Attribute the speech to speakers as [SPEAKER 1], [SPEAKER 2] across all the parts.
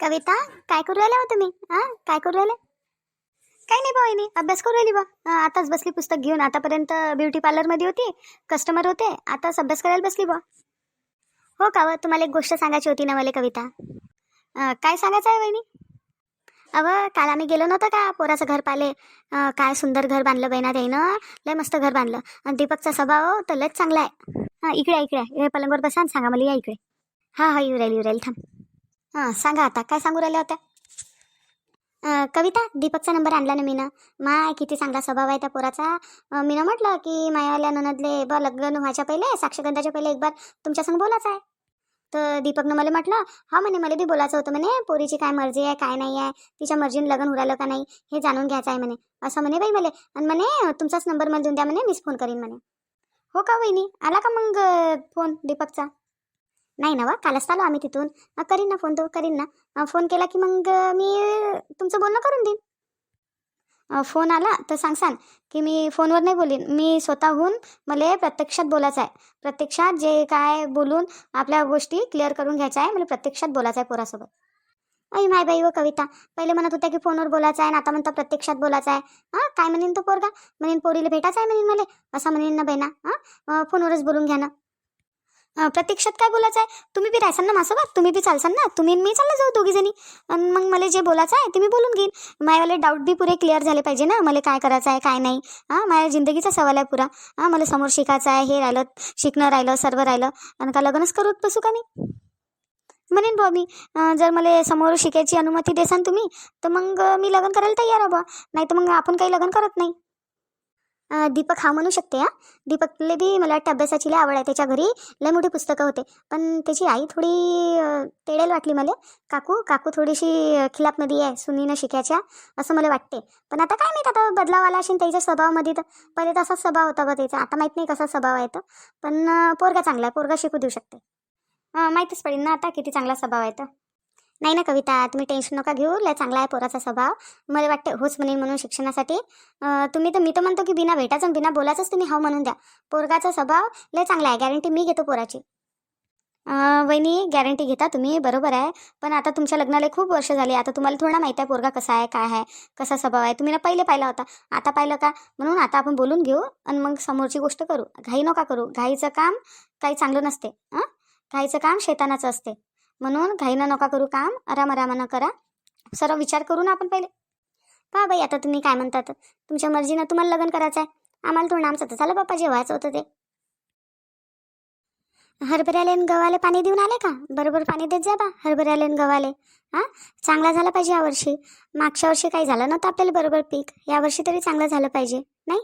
[SPEAKER 1] कविता काय करू राहिल्या हो तुम्ही? हा काय करू राहिले? काही नाही भाऊ मी अभ्यास करू राहिली बा. आताच बसली पुस्तक घेऊन. आतापर्यंत ब्युटी पार्लरमध्ये होती कस्टमर होते. आताच अभ्यास करायला बसली बा. हो का व? तुम्हाला एक गोष्ट सांगायची होती ना मला कविता काय सांगायचं आहे वहिनी? अव काल आम्ही गेलो नव्हतं का? पोराचं घर पाहिले काय सुंदर घर बांधलं बहिणा त्याईनं. लय मस्त घर बांधलं. आणि दीपकचा स्वभाव हो, तर लयच चांगला आहे. हां इकडे इकडे पलंगवर बसा आणि सांगा मला या इकडे. हां हां येऊ राहील येऊ राहील. थांब. हां सांगा आता काय सांगू राहिल्या होत्या? अं, कविता दीपकचा नंबर आणला ना मीनं. माय किती चांगला स्वभाव आहे त्या पोराचा. अं, मीनं म्हटलं की मायावाल्या ननदले बा लग्न व्हायच्या पहिले साक्षगंधाच्या पहिले एक बार तुमच्या संग बोलायचं आहे. तर दीपकनं मला म्हटलं हा म्हणे मला बी बोलायचं होतं म्हणे पोरीची काय मर्जी आहे काय नाही आहे तिच्या मर्जीने लग्न उरालं का नाही हे जाणून घ्यायचं आहे म्हणे. असं म्हणे बाई मला. आणि म्हणे तुमचाच नंबर मला देऊन द्या म्हणे मीच फोन करीन म्हणे. हो का वहिनी? आला का मग अं, फोन दीपकचा? नाही ना वा कालच आलो आम्ही तिथून. करीन ना फोन तो करीन ना. फोन केला की मग मी तुमचं बोलणं करून देईन. फोन आला तर सांगसान की मी फोनवर नाही बोलीन. मी स्वतःहून मला प्रत्यक्षात बोलायचं आहे. प्रत्यक्षात जे काय बोलून आपल्या गोष्टी क्लिअर करून घ्यायच्या आहे मला प्रत्यक्षात बोलायचं आहे पोरासोबत. अय माय बाई व कविता पहिले म्हणत होत्या की फोनवर बोलायचं आहे ना आता म्हणता प्रत्यक्षात बोलायचं आहे. हां काय म्हणेन तो पोरगा? म्हणेन पोरीला भेटायचं आहे म्हणेन मला? असं म्हणेन ना बहिणा हां फोनवरच बोलून घ्या ना. प्रत्यक्षात काय बोलायचं आहे तुम्ही बी राहसान ना माझ्यासोबत? तुम्ही बी चालसान ना? तुम्ही आणि मी चाललं जाऊ दोघी जणी. आणि मग मला जे बोलायचं आहे ते मी बोलून घेईन. माझ्यावाले डाऊट बी पुरे क्लिअर झाले पाहिजे ना? मला काय करायचं आहे काय नाही? हां माझ्या जिंदगीचा सवाल आहे पुरा. हां मला समोर शिकायचं आहे हे राहिलं शिकणं राहिलं सर्व राहिलं. आणि का लग्नच करू बसू का मी? म्हणेन बुवा मी. जर मला समोर शिकायची अनुमती देसान तुम्ही तर मग मी लग्न करायला तयार आहे बुवा. नाही तर मग आपण काही लग्न करत नाही. दीपक हा म्हणू शकते हा. दीपकले बी मला वाटतं अभ्यासाची लय आवड आहे. त्याच्या घरी लय मोठी पुस्तकं होते. पण त्याची आई थोडी टेडेल तेडेल वाटली मला. काकू काकू थोडीशी अं, नदी आहे सुनीनं शिकायच्या असं मला वाटते. पण आता काय माहीत आता बदलाव आला असेल त्याच्या स्वभावामध्ये तर. पहिले तसाच स्वभाव होता बा त्याचा. आता माहीत नाही कसा स्वभाव आहे तर पण पोरगा चांगला आहे. पोरगा शिकू देऊ शकते. अं, माहीतच पडेल ना आता किती चांगला स्वभाव आहे तर नाही ना कविता तुम्ही टेन्शन नका घेऊ. लय चांगला आहे पोराचा स्वभाव. मला वाटते होच म्हणेन म्हणून शिक्षणासाठी. तुम्ही तर मी तर म्हणतो की बिना भेटाचं आणि बिना बोलायचंच तुम्ही हो म्हणून द्या. पोरगाचा स्वभाव लय चांगला आहे. गॅरंटी मी घेतो पोराची. वहिनी गॅरंटी घेता तुम्ही. बरोबर आहे. पण आता तुमच्या लग्नाला खूप वर्ष झाली. आता तुम्हाला थोडा माहिती आहे पोरगा कसा आहे काय आहे कसा स्वभाव आहे. तुम्ही ना पहिले पाहिला होता. आता पाहिलं का? म्हणून आता आपण बोलून घेऊ आणि मग समोरची गोष्ट करू. घाई नका करू. घाईचं काम काही चांगलं नसते. हां घाईचं काम शैतानाचं असते. म्हणून घाईनं नका करू काम आरामारामानं करा. सर्व विचार करू ना आपण पहिले. पहा बाई आता तुम्ही काय म्हणतात? तुमच्या मर्जीनं तुम्हाला लग्न करायचं आहे आम्हाला थोडं आमचं तर झालं बाप्पा जेवायचं होतं ते. हरभऱ्याले आणि गव्हाले पाणी देऊन आले का? बरोबर पाणी देत जा बा हरभऱ्याले आणि गव्हाले. हां? चांगला झाला पाहिजे यावर्षी मागच्या वर्षी काही झालं नव्हतं आपल्याला बरोबर पीक. यावर्षी तरी चांगलं झालं पाहिजे नाही?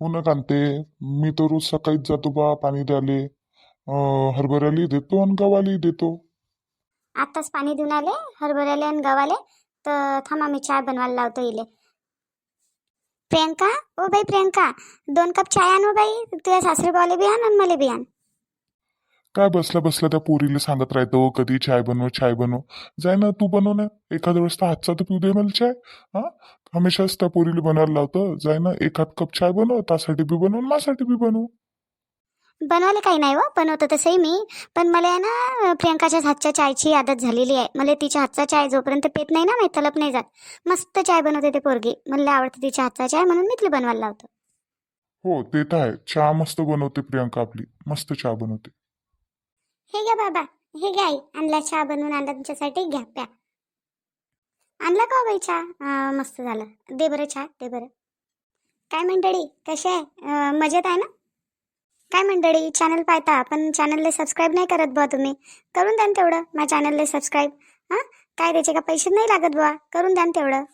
[SPEAKER 2] हो ना कांते. मी तर रोज सकाळीच जातो बा पाणी द्यायला. हरभऱ्याली देतो आणि गव्हाली देतो.
[SPEAKER 1] आत्ताच पाणी देऊन आले हरभऱ्याले आणि गव्हाले. तर थांबा मी चाय बनवायला लावतो इले. प्रियंका? ओ बाई प्रियंका दोन कप चाय आण हो बाई. तुझ्या सासरे बावले बी आण आणि मला बी आण.
[SPEAKER 2] काय बसल्या बसल्या त्या पोरीला सांगत राहतो कधी चाय बनव चाय बनव. जाय ना तू बनव ना. एखाद्या वेळेस तर हातचा तर पिऊ दे मला चाय हा? हमेशाच त्या पोरीला बनवायला लावतं. जाय ना एखाद कप चाय बनव त्यासाठी बी बनव माझ्यासाठी बी बनव.
[SPEAKER 1] बनवले काही नाही हो. बनवतो तसंही मी. पण मला आहे ना प्रियंकाच्याच हातच्या चायची आदत झालेली आहे. मला तिच्या हातचा चाय जोपर्यंत पेत नाही ना मी तलप नाही जात. मस्त चाय बनवते ते पोरगी. मला आवडते तिच्या हातचा चाय म्हणून मी तिला बनवायला लावतो.
[SPEAKER 2] हो ते तर आहे. चहा मस्त बनवते प्रियंका आपली. मस्त चहा बनवते.
[SPEAKER 1] हे घ्या बाबा. हे घ्या आई. आणला चहा बनवून आणला तुमच्यासाठी घ्या प्या. आणला का हो बाई चहा? अं, मस्त झालं. दे बरं चहा दे बरं. काय मंडळी कसे आहे? अं, मजेत आहे ना? काय मंडळी चॅनल पाहता? पण चॅनलला सबस्क्राईब नाही करत बुवा तुम्ही. करून द्या तेवढं माझ्या चॅनलला सबस्क्राईब हां? काय त्याचे का पैसे नाही लागत बुवा? करून द्या तेवढं.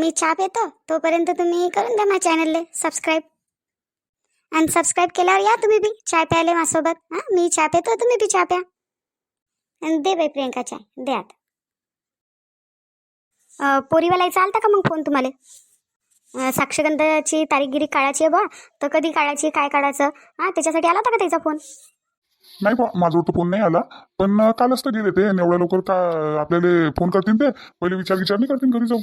[SPEAKER 1] मी चहा येतो तोपर्यंत तुम्ही करून द्या माझ्या चॅनलला सबस्क्राईब आणि सबस्क्राईब केल्यावर या तुम्ही बी चाय प्यायले माझ्यासोबत. हां? मी चहा पितो तुम्ही बी चहा प्या आणि दे बाई प्रियंका चाय द्या पोरीवाला चालता का मग फोन तुम्हाला? साक्षगंधाची तारीखगिरी काढायची आहे बा. तर कधी काढायची काय काढायचं? हां त्याच्यासाठी आला होता का त्याचा फोन?
[SPEAKER 2] नाही बा माझ्यावर तर फोन नाही आला. पण कालच तर गेले ते. आणि एवढ्या लवकर का आपल्याला फोन करतील ते? पहिले विचार विचार नाही करतील घरी जाऊ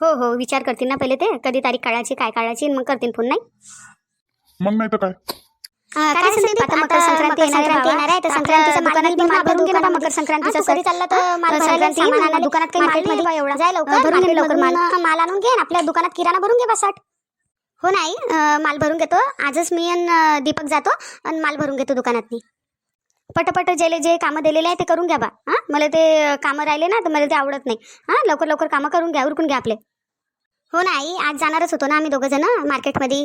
[SPEAKER 1] हो हो विचार करतील ना पहिले ते. कधी तारीख काढायची काय काढायची मग करतील फोन नाही?
[SPEAKER 2] मग नाही तर काय?
[SPEAKER 1] काय संदीप? आता मकर संक्रांती येणार आहे.
[SPEAKER 3] येणार आहे, तर
[SPEAKER 1] दुकानात
[SPEAKER 3] बिल
[SPEAKER 1] माल भरून. मकर संक्रांतीचा
[SPEAKER 3] घरी चालला तर माल
[SPEAKER 1] संक्रांती
[SPEAKER 3] आणायला
[SPEAKER 1] दुकानात काही
[SPEAKER 3] मध्ये.
[SPEAKER 1] एवढा.
[SPEAKER 3] जाय लवकर
[SPEAKER 1] भरून घे लवकर माल.
[SPEAKER 3] माल आणून घे आपल्या दुकानात किराणा भरून घे बसाट
[SPEAKER 1] हो नाही माल भरून घेतो. आजच मी आणि दीपक जातो आणि माल भरून घेतो दुकानात पटपट जे जे कामं दिलेले आहे ते करून घ्या बा. हां मला ते कामं राहिले ना तर मला ते आवडत नाही. हां लवकर लवकर कामं करून घ्या उरकून घ्या आपले. हो नाही आज जाणारच होतो ना आम्ही दोघं जण मार्केटमध्ये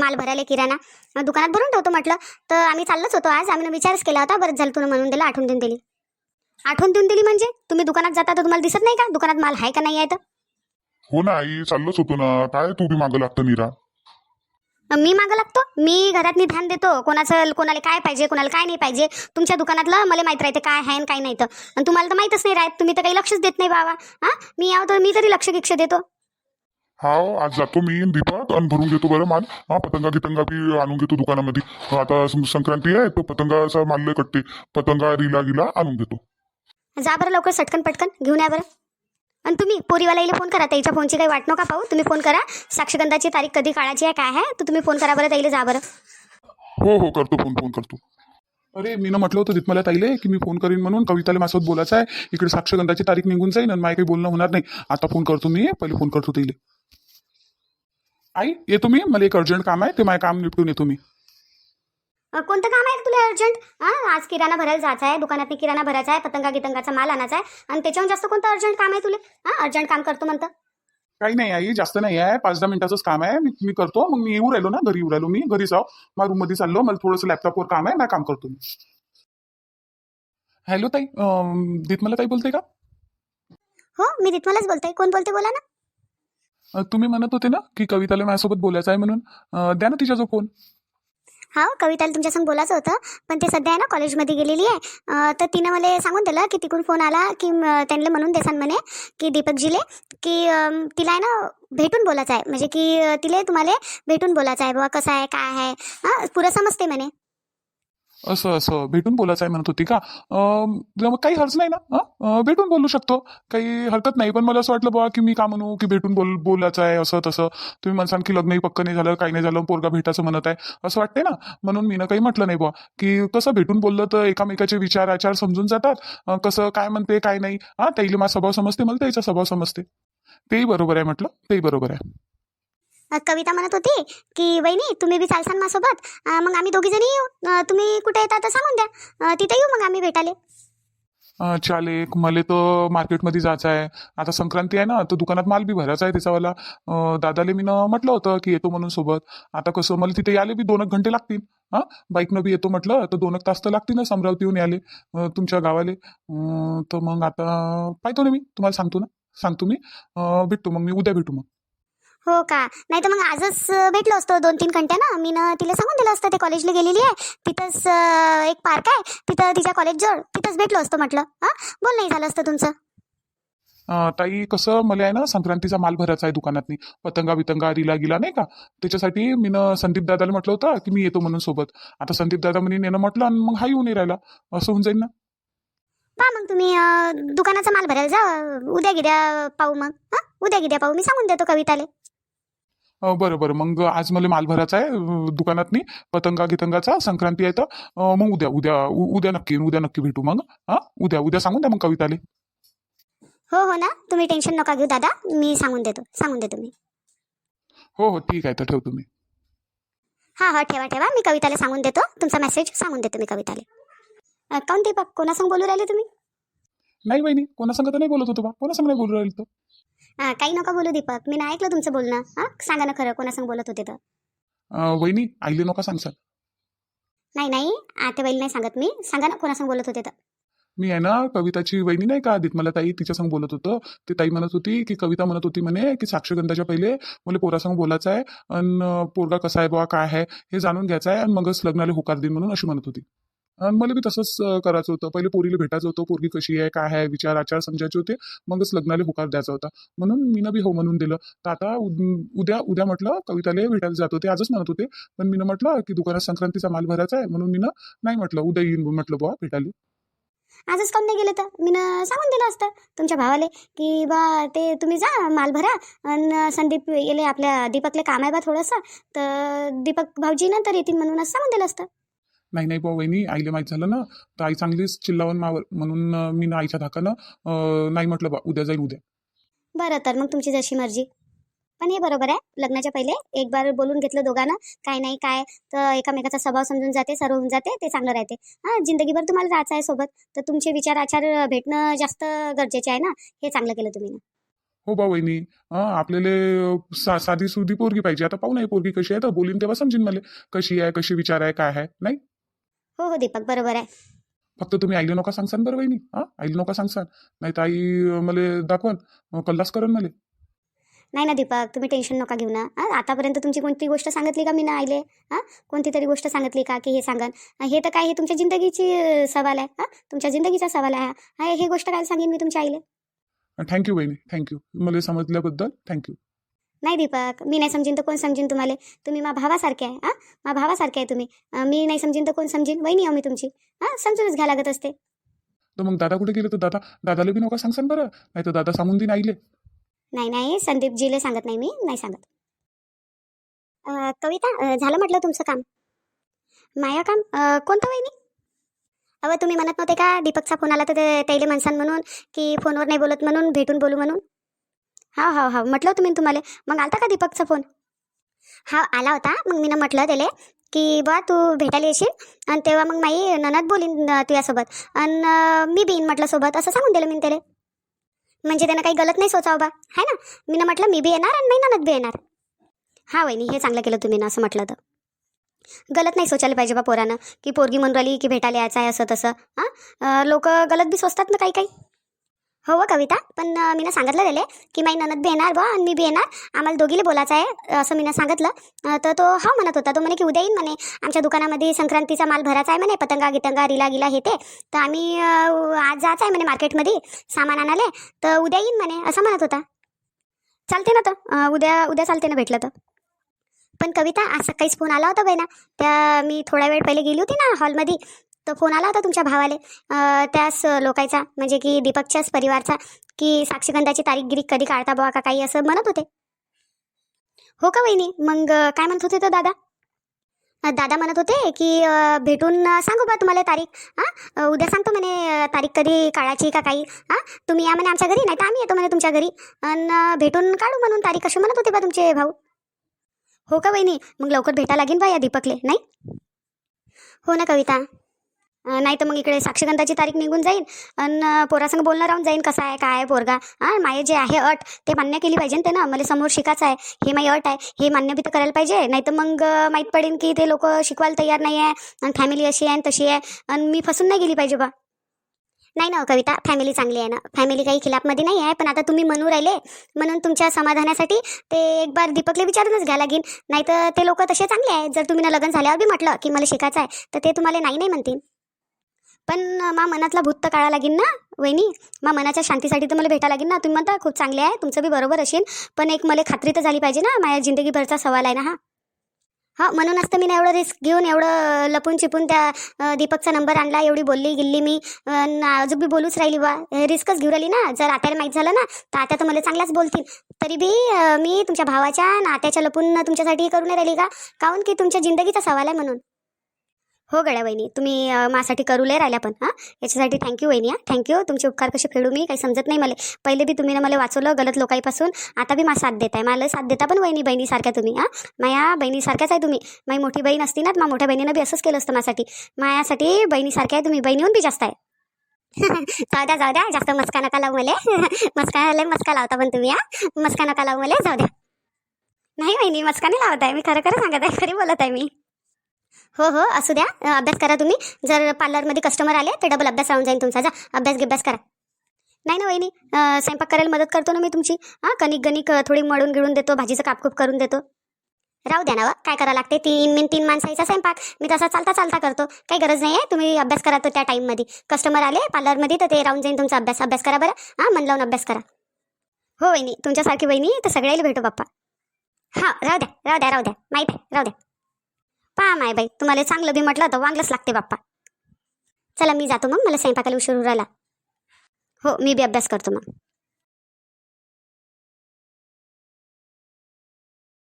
[SPEAKER 1] माल भरायला किराणा. दुकानात भरून ठेवतो म्हटलं तर आम्ही चाललोच होतो आज. आम्ही विचारच केला होता बरं झालं तुला म्हणून दिलं आठवण देऊन दिली. आठवण देऊन दिली म्हणजे? तुम्ही दुकानात जाता तर तुम्हाला दिसत नाही का? दुकानात माल आहे का नाही आहे तर?
[SPEAKER 2] हो ना आई चाललोच होतो ना. काय तू बी मागं लागतं नीरा
[SPEAKER 1] मी मागं लागतो? मी घरात ध्यान देतो. कोणाचं कोणाला काय पाहिजे कोणाला काय नाही पाहिजे. तुमच्या दुकानातलं मला माहीत राहते काय आहे आणि काय नाही तर. आणि तुम्हाला तर माहीतच नाही राहत. तुम्ही तर काही लक्षच देत नाही बाबा. हां? मी यावं तर मी तरी लक्ष गिक्ष देतो.
[SPEAKER 2] हा आज जातो मी दीपक आणि भरून घेतो बरं माल. हा पतंगा गितंगा बी आणून घेतो दुकानामध्ये. आता संक्रांती आहे तो पतंगाचा माल लय कट्टे. पतंगा रिला गिला आणून घेतो
[SPEAKER 1] जा बरं लवकर सटकन पटकन. घेऊन या बरं. आणि तुम्ही पोरीवाला फोन करा. त्याच्या फोनची काही वाट नका पाहू. तुम्ही फोन करा. साक्षगंधाची तारीख कधी काढायची आहे काय आहे तर तुम्ही फोन करा बरं त्याला जा बरं.
[SPEAKER 2] हो हो करतो फोन फोन करतो.
[SPEAKER 4] अरे मी ना म्हटलं होतं मला ताईले की मी फोन करीन म्हणून. कविताला माझ्यासोबत बोलायचं आहे. इकडे साक्षगंधाची तारीख निघून जाईल आणि माझं काही बोलणं होणार नाही. आता फोन करतो मी. पहिले फोन करतो ताईले. आई येतो मी मला एक अर्जंट काम आहे ते माझं काम निपटून येतो मी.
[SPEAKER 1] अ, कोणतं काम आहे तुला अर्जंट हां आज किराणा भरायला जायचं आहे दुकानात किराणा भरायचा आहे पतंगा गितंगाचा माल आणायचा आहे आणि त्याच्याहून जास्त कोणतं अर्जंट काम आहे तुला? हां अर्जंट काम करतो म्हणतं.
[SPEAKER 4] काही नाही आई जास्त नाही आहे पाच दहा मिनिटाचंच काम आहे. मी मी करतो मग मी येऊ राहिलो ना घरी येऊ राहिलो मी घरी जाऊ. माझ्या रूममध्ये चाललो मला थोडंसं लॅपटॉपवर काम आहे मी काम करतो मी. हॅलो ताई अं, दीत मला ताई बोलते का?
[SPEAKER 1] हो मी तिथमलाच बोलते. कोण बोलते बोला ना?
[SPEAKER 4] तुम्ही म्हणत होते ना की कविताला माझ्यासोबत बोलायचं आहे म्हणून. द्या ना तिचा जो फोन.
[SPEAKER 1] हा कविताला तुमच्यासंग बोलायचं होतं पण ते सध्या आहे ना कॉलेजमध्ये गेलेली आहे. तर तिनं मला सांगून दिलं की तिकडून फोन आला की त्यांना म्हणून देसान म्हणे की दीपकजीले की तिला आहे ना भेटून बोलायचं आहे. म्हणजे की तिला तुम्हाला भेटून बोलायचं आहे. बाबा कसं आहे काय आहे? हां पुरं समजते म्हणे.
[SPEAKER 4] असं असं. भेटून बोलायचं आहे म्हणत होती का? मग काही हर्ज नाही ना? भेटून बोलू शकतो. काही हरकत नाही. पण मला असं वाटलं बा की मी का म्हणू की भेटून बोल बोलायचं आहे असं तसं. तुम्ही म्हणसान की लग्नही पक्क नाही झालं काही नाही झालं पोरगा भेटायचं म्हणत आहे. असं वाटते ना? म्हणून मी ना काही म्हटलं नाही बुवा. की कसं भेटून बोललं तर एकामेकाचे विचार आचार समजून जातात? कसं काय म्हणते काय नाही? हा? त्याला माझा स्वभाव समजते मला त्याचा स्वभाव समजते. तेही बरोबर आहे म्हटलं? तेही बरोबर आहे.
[SPEAKER 1] कविता म्हणत होती की वहिनी तुम्ही बी चालसान माझ्यासोबत मग आम्ही दोघी जणी येऊ. तुम्ही कुठे येता तर सांगून द्या. तिथे येऊ मग आम्ही भेटाले
[SPEAKER 4] चालेक चाले मला तर मार्केटमध्ये जायचं आहे. आता संक्रांती आहे ना तर दुकानात माल बी भरायचा आहे त्याच्यावाला. दादाले मी म्हटलं होतं की येतो म्हणून सोबत. आता कसं मला तिथे याले बी दोन एक घंटे लागतील. हां? बाईकनं बी येतो म्हटलं तर दोन एक तास तर लागतील ना अमरावतीहून याले यायले. तुमच्या गावाले. तर मग आता पाहतो ना मी. तुम्हाला सांगतो ना. सांगतो मी. भेटतो मग मी. उद्या भेटू मग.
[SPEAKER 1] हो का? नाही तर मग आजच भेटलो असतो दोन तीन घंटे ना. मी ना तिला सांगून दिलं असतं ते कॉलेजला गेलेली आहे. तिथंच एक पार्क आहे. तिथं तिच्या कॉलेज जवळ. तिथंच भेटलो असतो म्हटलं. हां? बोल नाही झालं असतं तुमचं.
[SPEAKER 4] अं, ताई कसं मला आहे ना संक्रांतीचा माल भरायचा आहे दुकानातनी. पतंगा बितंगा रिला गिला नाही का? त्याच्यासाठी मी न संदीप दादाला म्हटलं होतं की मी येतो म्हणून सोबत. आता संदीप दादा म्हणे नेणं म्हटलं आणि मग हा येऊन राहिला. असं होऊन जाईल ना.
[SPEAKER 1] पहा मग तुम्ही अ, दुकानाचा माल भरायला जा. उद्या गिद्या पाहू मग. हां? उद्या गिद्या पाहू. मी सांगून देतो कविताले.
[SPEAKER 4] बरं बरं. मग आज मला माल भरायचा आहे दुकानातनी पतंगा गितंगाचा संक्रांती आहे तर मग उद्या उद्या उद्या नक्की उद्या नक्की भेटू मग. हा? उद्या उद्या सांगून द्या मग कविताले.
[SPEAKER 1] हो हो ना. तुम्ही टेन्शन नका घेऊ दादा. मी सांगून देतो सांगून देतो मी.
[SPEAKER 4] हो हो. ठीक आहे तर ठेवतो मी.
[SPEAKER 1] हा हा. ठेवा ठेवा. मी कविताला सांगून देतो. तुमचा मेसेज सांगून देतो मी कविताला. काऊन दीपक कोणासंग बोलू राहिले तुम्ही?
[SPEAKER 4] नाही बहिणी कोणासंग तर नाही बोलत होतो बा. कोणासंग नाही बोलू राहिलो तो
[SPEAKER 1] अ, काही नका बोलू दीपक. मी नाही ऐकलं तुमचं बोलणं. हां सांगा ना खरं कोणासंग बोलत होते तर.
[SPEAKER 4] अं, वहिनी आईले नका सांगसाल
[SPEAKER 1] नाही नाही. आता बैल नाही सांगत मी. सांगा ना कोणासंग बोलत होते तर.
[SPEAKER 4] मी आहे ना कविताची वहिनी नाही का मला ताई? तिच्यासंग बोलत होतं. ती ताई म्हणत होती की कविता म्हणत होती म्हणे की साक्षगंधाच्या पहिले मला पोरासंग बोलायचं आहे. आणि पोरगा कसा आहे बुवा काय आहे हे जाणून घ्यायचं आहे. आणि मगच लग्नाला होकार देईन म्हणून अशी म्हणत होती. आणि मला बी तसंच करायचं होतं. पहिले पोरीला भेटायचं होतं पोरगी कशी आहे काय आहे विचार आचार समजायचे होते. मगच लग्नाला होकार द्यायचा होता. म्हणून मी बी हो म्हणून दिलं. तर आता उद- उद्या उद्या म्हटलं कविताला भेटायला जात होते. आजच म्हणत होते. पण मी म्हटलं की दुकानात संक्रांतीचा माल भरायचा आहे. म्हणून मी नाही म्हटलं. उद्या येईन म्हटलं बुवा भेटायला.
[SPEAKER 1] आजच काऊन नाही गेले तर? मी सांगून दिलं असतं तुमच्या भावाले की बा ते तुम्ही जा माल भरा. आणि संदीप येले आपल्या दीपकले काम आहे बा थोडंसं. तर दीपक भाऊजी नंतर येतील म्हणून सांगून दिलं असतं.
[SPEAKER 4] नाही नाही वहिनी आईला माहीत झालं ना? तर आई चांगलीच चिल्लावून मावल म्हणून मी ना आईच्या धाकानं नाही म्हटलं बा उद्या जाईल उद्या.
[SPEAKER 1] बरं तर मग तुमची जशी मर्जी. पण हे बरोबर आहे. लग्नाच्या पहिले एक बार बोलून घेतलं दोघांना काय नाही काय? तर एकामेकाचा स्वभाव समजून जाते सर्व होऊन जाते ते चांगलं राहते. हां जिंदगीभर तुम्हाला राहायचं आहे सोबत तर तुमचे विचार आचार भेटणं जास्त गरजेचे आहे ना? हे चांगलं केलं तुम्ही ना.
[SPEAKER 4] हो बा वहिनी. आपल्याला सा साधी सुधी पोरगी पाहिजे. आता पाहू नाही पोरगी कशी आहे? तर बोलीन तेव्हा समजेन मला. कशी आहे कशी विचार आहे काय आहे नाही?
[SPEAKER 1] हो हो दीपक बरोबर आहे.
[SPEAKER 4] फक्त तुम्ही आईला नका सांगसान बरं वहिनी. हा? आईला नका सांगसान. नाही तर आई मला दाखवन. अं, कल्लास करण मला.
[SPEAKER 1] नाही ना दीपक तुम्ही टेन्शन नका घेऊ ना. हां आतापर्यंत तुमची कोणती गोष्ट सांगितली का मी ना आले हां? कोणती तरी गोष्ट सांगितली का की हे सांगन? अं, हे तर काय हे तुमच्या जिंदगीची अं, सवाल आहे. हां? तुमच्या जिंदगीचा सवाल आहे हा. हे गोष्ट काय सांगेन मी तुमच्या आईले?
[SPEAKER 4] थँक्यू वहिनी. थँक्यू मला समजल्याबद्दल थँक्यू
[SPEAKER 1] नाही दीपक मी नाही समजीन तर कोण समजीन तुम्हाला? तुम्ही मा भावासारखे आहे हां? मा भावासारखे आहे तुम्ही. अं, मी नाही समजीन तर कोण समजीन? वहिनी आहो मी तुमची. हां? समजूनच घ्या लागत असते.
[SPEAKER 4] तर मग दादा कुठे गेले? तर दादा दादाला बी नका सांगसान बरं. नाही तर दादा सांगून देईन आईले.
[SPEAKER 1] नाही नाही संदीपजीले सांगत नाही मी. नाही सांगत. अं, कविता अं, झालं म्हटलं तुमचं काम? माया काम? अं, कोणतं वहिनी? अव तुम्ही म्हणत नव्हते का दीपकचा फोन आला तर ते त्याला म्हणसान म्हणून की फोनवर नाही बोलत म्हणून भेटून बोलू म्हणून? हा हा हा म्हटलं होतं मी तुम्हाला. मग आलता का दीपकचा फोन? हा आला होता. मग मी म्हटलं त्याला की बा तू भेटायला येशील? आणि तेव्हा मग माई ननद बोलीन तुझ्यासोबत. आणि मी बी येईन म्हटलं सोबत. असं सांगून दिलं मी त्याला. म्हणजे त्यानं काही गलत नाही सोचावं बा. है ना? मी म्हटलं मी बी येणार आणि मी ननद बी येणार. हा वहिनी हे चांगलं केलं तुम्ही ना असं म्हटलं तर गलत नाही सोचायला पाहिजे बा पोरानं की पोरगी म्हणून राहिली की भेटायला यायचं आहे असं तसं. हां लोक गलत बी सोचतात ना काही काही. हो, हो कविता. पण मी ना सांगितलं त्याले की माई ननद बी येणार बा आणि मी बी येणार आम्हाला दोघीला बोलायचं आहे असं मीनं सांगितलं. तर तो हा म्हणत होता. तो म्हणे की उद्या येईन म्हणे. आमच्या दुकानामध्ये संक्रांतीचा माल भरायचा आहे म्हणे पतंगा गितंगा रिला गिला हे ते. तर आम्ही आज जायचं आहे म्हणे मार्केटमध्ये सामान आणाले तर उद्या येईन म्हणे असं म्हणत होता. चालते ना तर उद्या उद्या चालते ना भेटलं तर. पण कविता आज सकाळीच फोन आला होता बहिणा. त्या मी थोडा वेळ पहिले गेली होती ना हॉलमध्ये तर फोन आला होता तुमच्या भावाले. त्याच लोकायचा म्हणजे की दीपकच्याच परिवारचा की साक्षीगंधाची तारीख गिरीक कधी काढता बुवा का काही असं म्हणत होते. हो का वहिनी? मग काय म्हणत होते तो दादा? दादा म्हणत होते की भेटून सांगू बा तुम्हाला तारीख. हां उद्या सांगतो म्हणे तारीख कधी काढायची का काही. हां तुम्ही या म्हणे आमच्या घरी नाही तर आम्ही येतो म्हणे तुमच्या घरी. आणि भेटून काढू म्हणून तारीख कशी म्हणत होते बा तुमचे भाऊ? हो का वहिनी? मग लवकर भेटा लागेल बा या दीपकले नाही? हो ना कविता. नाही तर मग इकडे साक्षगंधाची तारीख निघून जाईल आणि पोरासंग बोलणं राहून जाईन कसं आहे काय आहे पोरगा? हां माये जे आहे अट ते मान्य केली पाहिजे ते ना मला समोर शिकायचं आहे. हे माही अट आहे. हे मान्य बी तर करायला पाहिजे. नाही तर मग माहीत पडेन की ते लोक शिकवायला तयार नाही आहे. आणि फॅमिली अशी आहे आणि तशी आहे. आणि मी फसून नाही गेली पाहिजे बा. नाही ना कविता फॅमिली चांगली आहे ना. फॅमिली काही खिलाफमध्ये नाही आहे पण आता तुम्ही म्हणू राहिले. म्हणून तुमच्या समाधानासाठी ते एक बार दीपकले विचारूनच घ्या लागेल नाही तर ते लोक तसे चांगले आहेत. जर तुम्ही ना लग्न झाल्यावर बी म्हटलं की मला शिकायचं आहे तर ते तुम्हाला नाही नाही म्हणतील. पण मा मनातला भूत तर काढा लागेल ना वहिनी? मा मनाच्या शांतीसाठी तर मला भेटा लागेल ना. तुम्ही म्हणता खूप चांगले आहे तुमचं बी बरोबर असेल. पण एक मला खात्री तर झाली पाहिजे ना माझ्या जिंदगीभरचा सवाल आहे ना हा. हा म्हणूनच तर मी ना एवढं रिस्क घेऊन एवढं लपून चिपून त्या दीपकचा नंबर आणला एवढी बोलली गिल्ली मी. अजून बी बोलूच राहिली बा. रिस्कच घेऊ राहिली ना. जर आत्याला माहीत झालं ना तर आता तर मला चांगलाच बोलतील. तरी बी मी तुमच्या भावाच्या नात्याच्या लपून तुमच्यासाठी करून नाही राहिली का? काहून की तुमच्या जिंदगीचा सवाल आहे म्हणून. हो गड्या वहिनी तुम्ही माझ्यासाठी करू लय राहिल्या पण हां? याच्यासाठी थँक्यू वहिनी हां? थँक्यू तुमचे उपकार कसे फेडू मी? काही समजत नाही मला. पहिले बी तुम्ही ना मला वाचवलं गलत लोकांपासून आता बी माझा साथ देताय. मला साथ देता पण वहिनी बहिणीसारख्या तुम्ही हां? माया बहिणीसारख्याच आहे तुम्ही. माझी मोठी बहीण असती ना मग मा मोठ्या बहिणीनं बी असंच केलं असतं माझ्यासाठी. मायासाठी बहिणीसारख्या आहे तुम्ही बहिणीहून बी जास्त आहे जाऊ द्या जाऊ द्या जास्त मस्का नका लावू मला. मस्का लय मस्का लावता पण तुम्ही हां? मस्का नका लावू मला जाऊ द्या. नाही वहिनी मस्का नाही लावत आहे मी खरं खरं सांगत आहे खरी बोलत आहे मी. हो हो असू द्या. अभ्यास करा तुम्ही. जर पार्लरमध्ये कस्टमर आले तर डबल अभ्यास राहून जाईल तुमचा. जा अभ्यास गिभ्यास करा. नाही ना वहिनी? स्वयंपाक करायला मदत करतो ना मी तुमची. हां कणिक गणिक थोडी मळून गिळून देतो भाजीचं कापकूप करून देतो. राहू द्या ना काय करा लागते? तीन मिन तीन माणसाचा स्वयंपाक. मी तसा चालता चालता करतो. काही गरज नाही आहे तुम्ही अभ्यास करा तो त्या टाईममध्ये कस्टमर आले पार्लरमध्ये तर ते राहून जाईन तुमचा अभ्यास. अभ्यास करा बरं. हां मन लावून अभ्यास करा. हो वहिनी तुमच्यासारखी वहिनी तर सगळ्याला भेटू बाप्पा हां राहू द्या राहू द्या राहू द्या. माहीत आहे राहू द्या. पहा माय बाई. तुम्हाला चांगलं बी म्हटलं तर वांगलंच लागते बाप्पा. चला मी जातो मग. मला स्वयंपाकाला उशीर उरायला हो मी बी अभ्यास करतो मग.